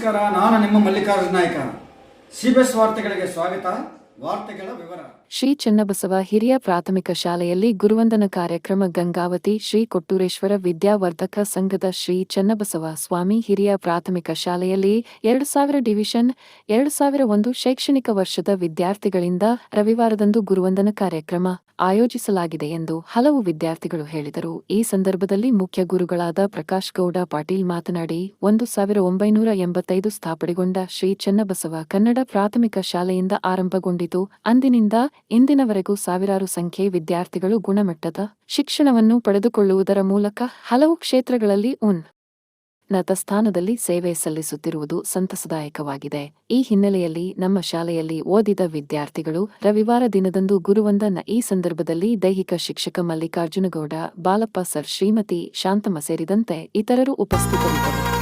ನಮಸ್ಕಾರ. ನಾನು ನಿಮ್ಮ ಮಲ್ಲಿಕಾರ್ಜುನ ನಾಯ್ಕ. ಸಿಬಿಎಸ್ ವಾರ್ತೆಗಳಿಗೆ ಸ್ವಾಗತ. ವಾರ್ತೆಗಳ ವಿವರ. ಶ್ರೀ ಚನ್ನಬಸವ ಹಿರಿಯ ಪ್ರಾಥಮಿಕ ಶಾಲೆಯಲ್ಲಿ ಗುರುವಂದನ ಕಾರ್ಯಕ್ರಮ ಗಂಗಾವತಿ ಶ್ರೀ ಕೊಟ್ಟೂರೇಶ್ವರ ವಿದ್ಯಾವರ್ಧಕ ಸಂಘದ ಶ್ರೀ ಚನ್ನಬಸವ ಸ್ವಾಮಿ ಹಿರಿಯ ಪ್ರಾಥಮಿಕ ಶಾಲೆಯಲ್ಲಿ ಎರಡು ಸಾವಿರ ಡಿವಿಷನ್, ಎರಡು ಸಾವಿರ ಒಂದು ಶೈಕ್ಷಣಿಕ ವರ್ಷದ ವಿದ್ಯಾರ್ಥಿಗಳಿಂದ ರವಿವಾರದಂದು ಗುರುವಂದನ ಕಾರ್ಯಕ್ರಮ ಆಯೋಜಿಸಲಾಗಿದೆ ಎಂದು ಹಲವು ವಿದ್ಯಾರ್ಥಿಗಳು ಹೇಳಿದರು. ಈ ಸಂದರ್ಭದಲ್ಲಿ ಮುಖ್ಯ ಗುರುಗಳಾದ ಪ್ರಕಾಶ್ ಗೌಡ ಪಾಟೀಲ್ ಮಾತನಾಡಿ, ಒಂದು ಸಾವಿರ ಒಂಬೈನೂರ ಎಂಬತ್ತೈದು ಸ್ಥಾಪನೆಗೊಂಡ ಶ್ರೀ ಚನ್ನಬಸವ ಕನ್ನಡ ಪ್ರಾಥಮಿಕ ಶಾಲೆಯಿಂದ ಆರಂಭಗೊಂಡಿತು. ಅಂದಿನಿಂದ ಇಂದಿನವರೆಗೂ ಸಾವಿರಾರು ಸಂಖ್ಯೆ ವಿದ್ಯಾರ್ಥಿಗಳು ಗುಣಮಟ್ಟದ ಶಿಕ್ಷಣವನ್ನು ಪಡೆದುಕೊಳ್ಳುವುದರ ಮೂಲಕ ಹಲವು ಕ್ಷೇತ್ರಗಳಲ್ಲಿ ಉನ್ ನತ ಸ್ಥಾನದಲ್ಲಿ ಸೇವೆ ಸಲ್ಲಿಸುತ್ತಿರುವುದು ಸಂತಸದಾಯಕವಾಗಿದೆ. ಈ ಹಿನ್ನೆಲೆಯಲ್ಲಿ ನಮ್ಮ ಶಾಲೆಯಲ್ಲಿ ಓದಿದ ವಿದ್ಯಾರ್ಥಿಗಳು ರವಿವಾರ ದಿನದಂದು ಗುರುವಂದನ ಈ ಸಂದರ್ಭದಲ್ಲಿ ದೈಹಿಕ ಶಿಕ್ಷಕ ಮಲ್ಲಿಕಾರ್ಜುನಗೌಡ, ಬಾಲಪ್ಪ ಸರ್ ಶ್ರೀಮತಿ ಶಾಂತಮ್ಮ ಸೇರಿದಂತೆ ಇತರರು ಉಪಸ್ಥಿತರಿದ್ದರು.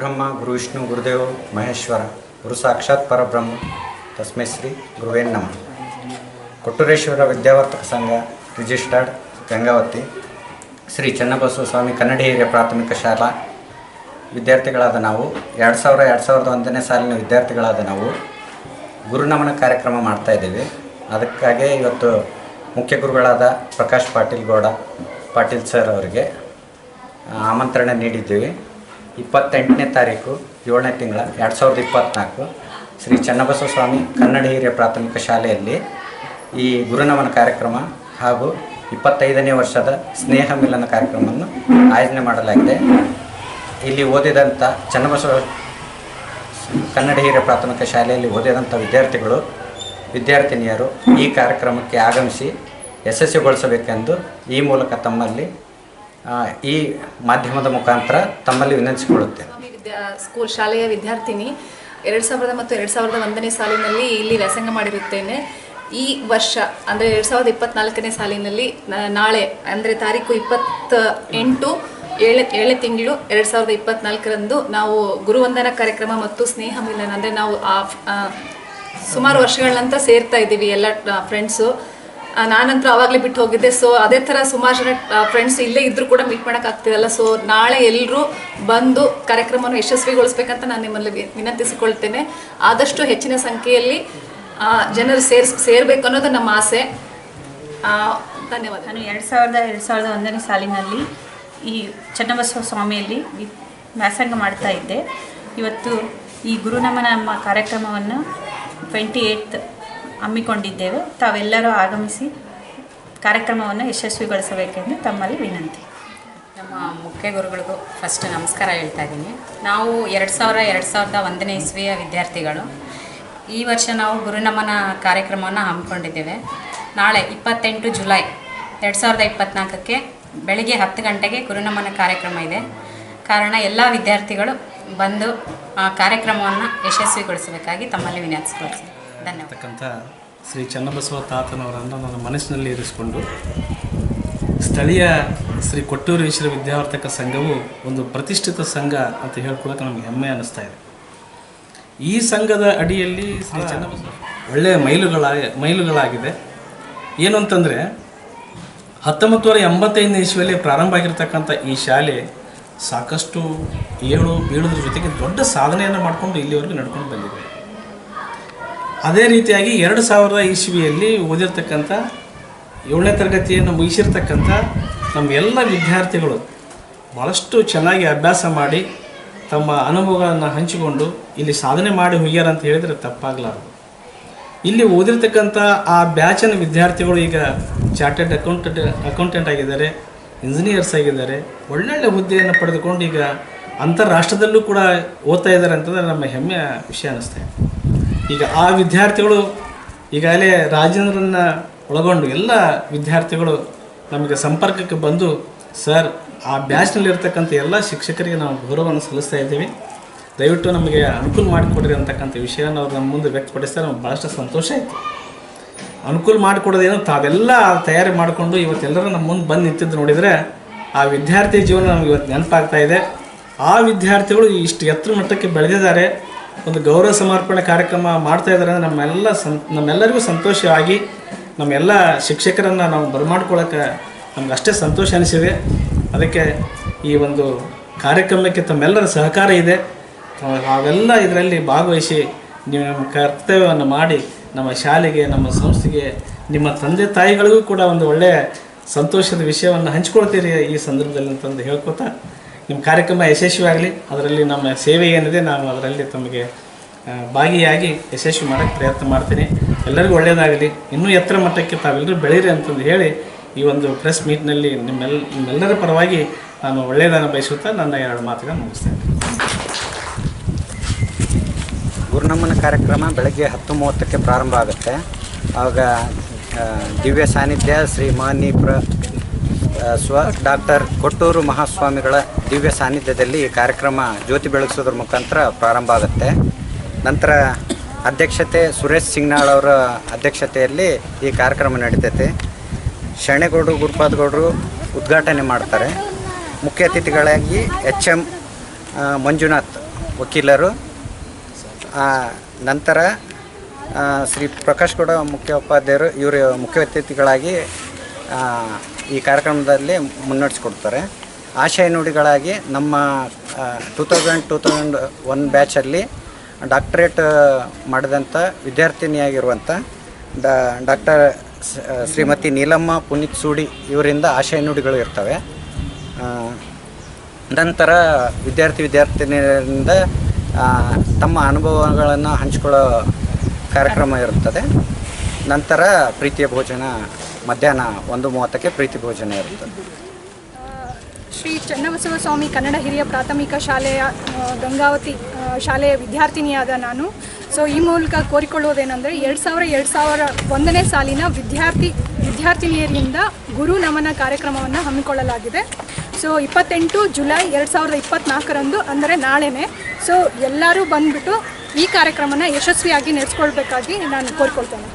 ಗುರು ಬ್ರಹ್ಮ, ಗುರು ವಿಷ್ಣು, ಗುರುದೇವ, ಮಹೇಶ್ವರ, ಗುರು ಸಾಕ್ಷಾತ್ ಪರಬ್ರಹ್ಮ, ತಸ್ಮೈ ಶ್ರೀ ಗುರುವೇನ್ ನಮಃ. ಕೊಟ್ಟೂರೇಶ್ವರ ವಿದ್ಯಾವರ್ತಕ ಸಂಘ, ರಿಜಿಸ್ಟರ್ಡ್, ಗಂಗಾವತಿ, ಶ್ರೀ ಚನ್ನಬಸವ ಸ್ವಾಮಿ ಕನ್ನಡ ಹಿರಿಯ ಪ್ರಾಥಮಿಕ ಶಾಲಾ. ವಿದ್ಯಾರ್ಥಿಗಳಾದ ನಾವು, ಎರಡು ಸಾವಿರ, ಎರಡು ಸಾವಿರದ ಒಂದನೇ ಸಾಲಿನ ವಿದ್ಯಾರ್ಥಿಗಳಾದ ನಾವು ಗುರುನಮನ ಕಾರ್ಯಕ್ರಮ ಮಾಡ್ತಾ ಇದ್ದೀವಿ. ಅದಕ್ಕಾಗಿ ಇವತ್ತು ಮುಖ್ಯ ಗುರುಗಳಾದ ಪ್ರಕಾಶ್ ಪಾಟೀಲ್ ಗೌಡ, ಪಾಟೀಲ್ ಸರ್ ಅವರಿಗೆ ಆಮಂತ್ರಣ ನೀಡಿದ್ದೀವಿ. ಇಪ್ಪತ್ತೆಂಟನೇ ತಾರೀಕು, ಏಳನೇ ತಿಂಗಳ, ಎರಡು ಸಾವಿರದ ಇಪ್ಪತ್ತ್ನಾಲ್ಕು ಶ್ರೀ ಚನ್ನಬಸವ ಸ್ವಾಮಿ ಕನ್ನಡ ಹಿರಿಯ ಪ್ರಾಥಮಿಕ ಶಾಲೆಯಲ್ಲಿ ಈ ಗುರುನಮನ ಕಾರ್ಯಕ್ರಮ ಹಾಗೂ ಇಪ್ಪತ್ತೈದನೇ ವರ್ಷದ ಸ್ನೇಹ ಮಿಲನ ಕಾರ್ಯಕ್ರಮವನ್ನು ಆಯೋಜನೆ ಮಾಡಲಾಗಿದೆ. ಇಲ್ಲಿ ಓದಿದಂಥ ಚನ್ನಬಸವ ಕನ್ನಡ ಹಿರಿಯ ಪ್ರಾಥಮಿಕ ಶಾಲೆಯಲ್ಲಿ ಓದಿದಂಥ ವಿದ್ಯಾರ್ಥಿಗಳು, ವಿದ್ಯಾರ್ಥಿನಿಯರು ಈ ಕಾರ್ಯಕ್ರಮಕ್ಕೆ ಆಗಮಿಸಿ ಯಶಸ್ವಿಗೊಳಿಸಬೇಕೆಂದು ಈ ಮೂಲಕ ತಮ್ಮಲ್ಲಿ ಈ ಮಾಧ್ಯಮದ ಮುಖಾಂತರ ತಮ್ಮಲ್ಲಿ ವಿನಂತಿಸಿಕೊಳ್ಳುತ್ತೇನೆ. ಸ್ಕೂಲ್ ಶಾಲೆಯ ವಿದ್ಯಾರ್ಥಿನಿ, ಎರಡು ಸಾವಿರದ ಮತ್ತು ಎರಡು ಸಾವಿರದ ಒಂದನೇ ಸಾಲಿನಲ್ಲಿ ಇಲ್ಲಿ ವ್ಯಾಸಂಗ ಮಾಡಿರುತ್ತೇನೆ. ಈ ವರ್ಷ, ಅಂದರೆ ಎರಡು ಸಾವಿರದ ಇಪ್ಪತ್ನಾಲ್ಕನೇ ಸಾಲಿನಲ್ಲಿ ನಾಳೆ, ಅಂದರೆ ತಾರೀಕು ಇಪ್ಪತ್ತ ಎಂಟು ಏಳು ಏಳು ತಿಂಗಳು ಎರಡು ಸಾವಿರದ ಇಪ್ಪತ್ನಾಲ್ಕರಂದು ನಾವು ಗುರುವಂದನ ಕಾರ್ಯಕ್ರಮ ಮತ್ತು ಸ್ನೇಹ ಮಿಲನ, ಅಂದರೆ ನಾವು ಸುಮಾರು ವರ್ಷಗಳ ಸೇರ್ತಾ ಇದ್ದೀವಿ ಎಲ್ಲ ಫ್ರೆಂಡ್ಸು ನಾನಂತೂ ಆವಾಗಲೇ ಬಿಟ್ಟು ಹೋಗಿದ್ದೆ. ಸೊ ಅದೇ ಥರ ಸುಮಾರು ಜನ ಫ್ರೆಂಡ್ಸ್ ಇಲ್ಲೇ ಇದ್ದರೂ ಕೂಡ ಮೀಟ್ ಮಾಡೋಕ್ಕಾಗ್ತಿರಲ್ಲ ಸೊ ನಾಳೆ ಎಲ್ಲರೂ ಬಂದು ಕಾರ್ಯಕ್ರಮವನ್ನು ಯಶಸ್ವಿಗೊಳಿಸ್ಬೇಕಂತ ನಾನು ನಿಮ್ಮಲ್ಲಿ ವಿನಂತಿಸಿಕೊಳ್ತೇನೆ. ಆದಷ್ಟು ಹೆಚ್ಚಿನ ಸಂಖ್ಯೆಯಲ್ಲಿ ಜನರು ಸೇರ್ಸ್, ಸೇರಬೇಕು ಅನ್ನೋದು ನಮ್ಮ ಆಸೆ. ಧನ್ಯವಾದ ನಾನು ಎರಡು ಸಾವಿರದ ಎರಡು ಸಾವಿರದ ಒಂದನೇ ಸಾಲಿನಲ್ಲಿ ಈ ಚನ್ನಬಸವ ಸ್ವಾಮಿಯಲ್ಲಿ ವ್ಯಾಸಂಗ ಮಾಡ್ತಾ ಇದ್ದೆ. ಇವತ್ತು ಈ ಗುರುನಮನ ನಮ್ಮ ಕಾರ್ಯಕ್ರಮವನ್ನು ಟ್ವೆಂಟಿ ಏಯ್ತ್ ಹಮ್ಮಿಕೊಂಡಿದ್ದೇವೆ. ತಾವೆಲ್ಲರೂ ಆಗಮಿಸಿ ಕಾರ್ಯಕ್ರಮವನ್ನು ಯಶಸ್ವಿಗೊಳಿಸಬೇಕೆಂದು ತಮ್ಮಲ್ಲಿ ವಿನಂತಿ. ನಮ್ಮ ಮುಖ್ಯ ಗುರುಗಳಿಗೂ ಫಸ್ಟ್ ನಮಸ್ಕಾರ ಹೇಳ್ತಾ ಇದ್ದೀನಿ. ನಾವು ಎರಡು ಸಾವಿರ, ಎರಡು ಸಾವಿರದ ಒಂದನೇ ಇಸ್ವಿಯ ವಿದ್ಯಾರ್ಥಿಗಳು. ಈ ವರ್ಷ ನಾವು ಗುರುನಮನ ಕಾರ್ಯಕ್ರಮವನ್ನು ಹಮ್ಮಿಕೊಂಡಿದ್ದೇವೆ. ನಾಳೆ ಇಪ್ಪತ್ತೆಂಟು ಜುಲೈ ಎರಡು ಸಾವಿರದ ಇಪ್ಪತ್ತ್ನಾಲ್ಕಕ್ಕೆ ಬೆಳಿಗ್ಗೆ ಹತ್ತು ಗಂಟೆಗೆ ಗುರುನಮನ ಕಾರ್ಯಕ್ರಮ ಇದೆ. ಕಾರಣ ಎಲ್ಲ ವಿದ್ಯಾರ್ಥಿಗಳು ಬಂದು ಆ ಕಾರ್ಯಕ್ರಮವನ್ನು ಯಶಸ್ವಿಗೊಳಿಸಬೇಕಾಗಿ ತಮ್ಮಲ್ಲಿ ವಿನಂತಿಸಿಕೊಳ್ತೀನಿ. ಧನ್ಯವಾದ. ಶ್ರೀ ಚನ್ನಬಸವ ತಾತನವರನ್ನು ನನ್ನ ಮನಸ್ಸಿನಲ್ಲಿ ಇರಿಸಿಕೊಂಡು ಸ್ಥಳೀಯ ಶ್ರೀ ಕೊಟ್ಟೂರೇಶ್ವರ ವಿದ್ಯಾವರ್ತಕ ಸಂಘವು ಒಂದು ಪ್ರತಿಷ್ಠಿತ ಸಂಘ ಅಂತ ಹೇಳ್ಕೊಳಕ್ಕೆ ನಮಗೆ ಹೆಮ್ಮೆ ಅನ್ನಿಸ್ತಾ ಇದೆ. ಈ ಸಂಘದ ಅಡಿಯಲ್ಲಿ ಶ್ರೀ ಚನ್ನಬಸವ ಒಳ್ಳೆಯ ಮೈಲುಗಳ ಮೈಲುಗಳಾಗಿದೆ. ಏನು ಅಂತಂದರೆ ಹತ್ತೊಂಬತ್ತು ನೂರ ಎಂಬತ್ತೈದನೇ ಇಸ್ವಿಯಲ್ಲಿ ಪ್ರಾರಂಭ ಆಗಿರ್ತಕ್ಕಂಥ ಈ ಶಾಲೆ ಸಾಕಷ್ಟು ಏಳು ಬೀಳೋದ್ರ ಜೊತೆಗೆ ದೊಡ್ಡ ಸಾಧನೆಯನ್ನು ಮಾಡಿಕೊಂಡು ಇಲ್ಲಿವರೆಗೂ ನಡ್ಕೊಂಡು ಬಂದಿದೆ. ಅದೇ ರೀತಿಯಾಗಿ ಎರಡು ಸಾವಿರದ ಇಸ್ವಿಯಲ್ಲಿ ಓದಿರ್ತಕ್ಕಂಥ ಏಳನೇ ತರಗತಿಯನ್ನು ಮುಗಿಸಿರ್ತಕ್ಕಂಥ ನಮ್ಮ ಎಲ್ಲ ವಿದ್ಯಾರ್ಥಿಗಳು ಭಾಳಷ್ಟು ಚೆನ್ನಾಗಿ ಅಭ್ಯಾಸ ಮಾಡಿ ತಮ್ಮ ಅನುಭವಗಳನ್ನು ಹಂಚಿಕೊಂಡು ಇಲ್ಲಿ ಸಾಧನೆ ಮಾಡಿ ಹೋಗ್ಯಾರ ಅಂತ ಹೇಳಿದರೆ ತಪ್ಪಾಗಲಾರದು. ಇಲ್ಲಿ ಓದಿರ್ತಕ್ಕಂಥ ಆ ಬ್ಯಾಚಿನ ವಿದ್ಯಾರ್ಥಿಗಳು ಈಗ ಚಾರ್ಟೆಡ್ ಅಕೌಂಟೆಂಟ್ ಅಕೌಂಟೆಂಟ್ ಆಗಿದ್ದಾರೆ, ಇಂಜಿನಿಯರ್ಸ್ ಆಗಿದ್ದಾರೆ, ಒಳ್ಳೊಳ್ಳೆ ಹುದ್ದೆಯನ್ನು ಪಡೆದುಕೊಂಡು ಈಗ ಅಂತಾರಾಷ್ಟ್ರದಲ್ಲೂ ಕೂಡ ಓದ್ತಾ ಇದ್ದಾರೆ ಅಂತಂದರೆ ನಮ್ಮ ಹೆಮ್ಮೆಯ ವಿಷಯ ಅನ್ನಿಸ್ತಾ ಈಗ ಆ ವಿದ್ಯಾರ್ಥಿಗಳು ಈಗಾಗಲೇ ರಾಜೇಂದ್ರನ್ನ ಒಳಗೊಂಡು ಎಲ್ಲ ವಿದ್ಯಾರ್ಥಿಗಳು ನಮಗೆ ಸಂಪರ್ಕಕ್ಕೆ ಬಂದು, ಸರ್, ಆ ಬ್ಯಾಚ್ನಲ್ಲಿರ್ತಕ್ಕಂಥ ಎಲ್ಲ ಶಿಕ್ಷಕರಿಗೆ ನಾವು ಗೌರವವನ್ನು ಸಲ್ಲಿಸ್ತಾ ಇದ್ದೀವಿ. ದಯವಿಟ್ಟು ನಮಗೆ ಅನುಕೂಲ ಮಾಡಿಕೊಡ್ರಿ ಅಂತಕ್ಕಂಥ ವಿಷಯನ ಅವ್ರು ನಮ್ಮ ಮುಂದೆ ವ್ಯಕ್ತಪಡಿಸ್ತಾರೆ ನಮ್ಗೆ ಭಾಳಷ್ಟು ಸಂತೋಷ ಆಯಿತು. ಅನುಕೂಲ ಮಾಡಿಕೊಡೋದೇನು ತಾವೆಲ್ಲ ತಯಾರಿ ಮಾಡಿಕೊಂಡು ಇವತ್ತೆಲ್ಲರೂ ನಮ್ಮ ಮುಂದೆ ಬಂದು ನಿಂತಿದ್ದು ನೋಡಿದರೆ ಆ ವಿದ್ಯಾರ್ಥಿ ಜೀವನ ನಮ್ಗೆ ಇವತ್ತು ನೆನಪಾಗ್ತಾ ಇದೆ. ಆ ವಿದ್ಯಾರ್ಥಿಗಳು ಇಷ್ಟು ಎತ್ತರ ಮಟ್ಟಕ್ಕೆ ಬೆಳೆದಿದ್ದಾರೆ. ಒಂದು ಗೌರವ ಸಮರ್ಪಣೆ ಕಾರ್ಯಕ್ರಮ ಮಾಡ್ತಾ ಇದ್ದಾರೆ ಅಂದರೆ ನಮ್ಮೆಲ್ಲ ಸಂ, ನಮ್ಮೆಲ್ಲರಿಗೂ ಸಂತೋಷವಾಗಿ ನಮ್ಮೆಲ್ಲ ಶಿಕ್ಷಕರನ್ನು ನಾವು ಬರಮಾಡ್ಕೊಳ್ಳೋಕೆ ನಮ್ಗೆ ಅಷ್ಟೇ ಸಂತೋಷ ಅನಿಸಿದೆ. ಅದಕ್ಕೆ ಈ ಒಂದು ಕಾರ್ಯಕ್ರಮಕ್ಕೆ ತಮ್ಮೆಲ್ಲರ ಸಹಕಾರ ಇದೆ. ನಾವೆಲ್ಲ ಇದರಲ್ಲಿ ಭಾಗವಹಿಸಿ ನೀವು ನಮ್ಮ ಕರ್ತವ್ಯವನ್ನು ಮಾಡಿ ನಮ್ಮ ಶಾಲೆಗೆ, ನಮ್ಮ ಸಂಸ್ಥೆಗೆ, ನಿಮ್ಮ ತಂದೆ ತಾಯಿಗಳಿಗೂ ಕೂಡ ಒಂದು ಒಳ್ಳೆಯ ಸಂತೋಷದ ವಿಷಯವನ್ನು ಹಂಚ್ಕೊಳ್ತೀರಿ ಈ ಸಂದರ್ಭದಲ್ಲಿ ಅಂತಂದು ಹೇಳ್ಕೊತಾ ನಿಮ್ಮ ಕಾರ್ಯಕ್ರಮ ಯಶಸ್ವಿಯಾಗಲಿ, ಅದರಲ್ಲಿ ನಮ್ಮ ಸೇವೆ ಏನಿದೆ, ನಾನು ಅದರಲ್ಲಿ ತಮಗೆ ಭಾಗಿಯಾಗಿ ಯಶಸ್ವಿ ಮಾಡೋಕ್ಕೆ ಪ್ರಯತ್ನ ಮಾಡ್ತೀನಿ. ಎಲ್ಲರಿಗೂ ಒಳ್ಳೆಯದಾಗಲಿ ಇನ್ನೂ ಎತ್ತರ ಮಟ್ಟಕ್ಕೆ ತಾವೆಲ್ಲರೂ ಬೆಳೀರಿ ಅಂತಂದು ಹೇಳಿ ಈ ಒಂದು ಪ್ರೆಸ್ ಮೀಟ್ನಲ್ಲಿ ನಿಮ್ಮೆಲ್ಲ ನಿಮ್ಮೆಲ್ಲರ ಪರವಾಗಿ ನಾನು ಒಳ್ಳೆಯದನ್ನು ಬಯಸುತ್ತಾ ನನ್ನ ಎರಡು ಮಾತುಗಳನ್ನು ಮುಗಿಸ್ತೇನೆ. ಗುರುನಮ್ಮನ ಕಾರ್ಯಕ್ರಮ ಬೆಳಗ್ಗೆ ಹತ್ತು ಮೂವತ್ತಕ್ಕೆ ಪ್ರಾರಂಭ ಆಗುತ್ತೆ. ಆವಾಗ ದಿವ್ಯ ಸಾನ್ನಿಧ್ಯ ಶ್ರೀ ಮಾನಿ ಪ್ರ ಸ್ವ ಡಾಕ್ಟರ್ ಕೊಟ್ಟೂರು ಮಹಾಸ್ವಾಮಿಗಳ ದಿವ್ಯ ಸಾನ್ನಿಧ್ಯದಲ್ಲಿ ಈ ಕಾರ್ಯಕ್ರಮ ಜ್ಯೋತಿ ಬೆಳಗಿಸೋದ್ರ ಮುಖಾಂತರ ಪ್ರಾರಂಭ ಆಗುತ್ತೆ. ನಂತರ ಅಧ್ಯಕ್ಷತೆ ಸುರೇಶ್ ಸಿಂಗ್ನಾಳ್ ಅವರ ಅಧ್ಯಕ್ಷತೆಯಲ್ಲಿ ಈ ಕಾರ್ಯಕ್ರಮ ನಡೀತೈತೆ. ಶರಣೇಗೌಡರು, ಗುರುಪಾದಗೌಡರು ಉದ್ಘಾಟನೆ ಮಾಡ್ತಾರೆ. ಮುಖ್ಯ ಅತಿಥಿಗಳಾಗಿ ಎಚ್ ಎಂ ಮಂಜುನಾಥ್ ವಕೀಲರು. ನಂತರ ಶ್ರೀ ಪ್ರಕಾಶ್ ಗೌಡ ಮುಖ್ಯ ಉಪಾಧ್ಯಾಯರು ಇವರು ಮುಖ್ಯ ಅತಿಥಿಗಳಾಗಿ ಈ ಕಾರ್ಯಕ್ರಮದಲ್ಲಿ ಮುನ್ನಡೆಸ್ಕೊಡ್ತಾರೆ. ಆಶಯ ನುಡಿಗಳಾಗಿ ನಮ್ಮ two thousand two thousand one ಬ್ಯಾಚಲ್ಲಿ doctorate ಮಾಡಿದಂಥ ವಿದ್ಯಾರ್ಥಿನಿಯಾಗಿರುವಂಥ ಡಾಕ್ಟರ್ ಶ್ರೀಮತಿ ನೀಲಮ್ಮ ಪುನೀತ್ ಸೂಡಿ ಇವರಿಂದ ಆಶಯ ನುಡಿಗಳು ಇರ್ತವೆ. ನಂತರ ವಿದ್ಯಾರ್ಥಿ ವಿದ್ಯಾರ್ಥಿನಿಯರಿಂದ ತಮ್ಮ ಅನುಭವಗಳನ್ನು ಹಂಚಿಕೊಳ್ಳೋ ಕಾರ್ಯಕ್ರಮ ಇರುತ್ತದೆ. ನಂತರ ಪ್ರೀತಿಯ ಭೋಜನ ಮಧ್ಯಾಹ್ನ ಒಂದು ಮೂವತ್ತಕ್ಕೆ ಪ್ರೀತಿ ಭೋಜನ ಇರುತ್ತೆ. ಶ್ರೀ ಚನ್ನಬಸವ ಸ್ವಾಮಿ ಕನ್ನಡ ಹಿರಿಯ ಪ್ರಾಥಮಿಕ ಶಾಲೆಯ ಗಂಗಾವತಿ ಶಾಲೆಯ ವಿದ್ಯಾರ್ಥಿನಿಯಾದ ನಾನು. ಸೊ ಈ ಮೂಲಕ ಕೋರಿಕೊಳ್ಳುವುದೇನೆಂದರೆ, ಎರಡು ಸಾವಿರ ಎರಡು ಸಾವಿರ ಒಂದನೇ ಸಾಲಿನ ವಿದ್ಯಾರ್ಥಿ, ವಿದ್ಯಾರ್ಥಿನಿಯರಿಂದ ಗುರು ನಮನ ಕಾರ್ಯಕ್ರಮವನ್ನು ಹಮ್ಮಿಕೊಳ್ಳಲಾಗಿದೆ. ಸೊ ಇಪ್ಪತ್ತೆಂಟು ಜುಲೈ ಎರಡು ಸಾವಿರದ ಇಪ್ಪತ್ತ್ನಾಲ್ಕರಂದು ಅಂದರೆ ನಾಳೆನೇ. ಸೊ ಎಲ್ಲರೂ ಬಂದುಬಿಟ್ಟು ಈ ಕಾರ್ಯಕ್ರಮನ ಯಶಸ್ವಿಯಾಗಿ ನಡೆಸ್ಕೊಳ್ಬೇಕಾಗಿ ನಾನು ಕೋರಿಕೊಳ್ತೇನೆ.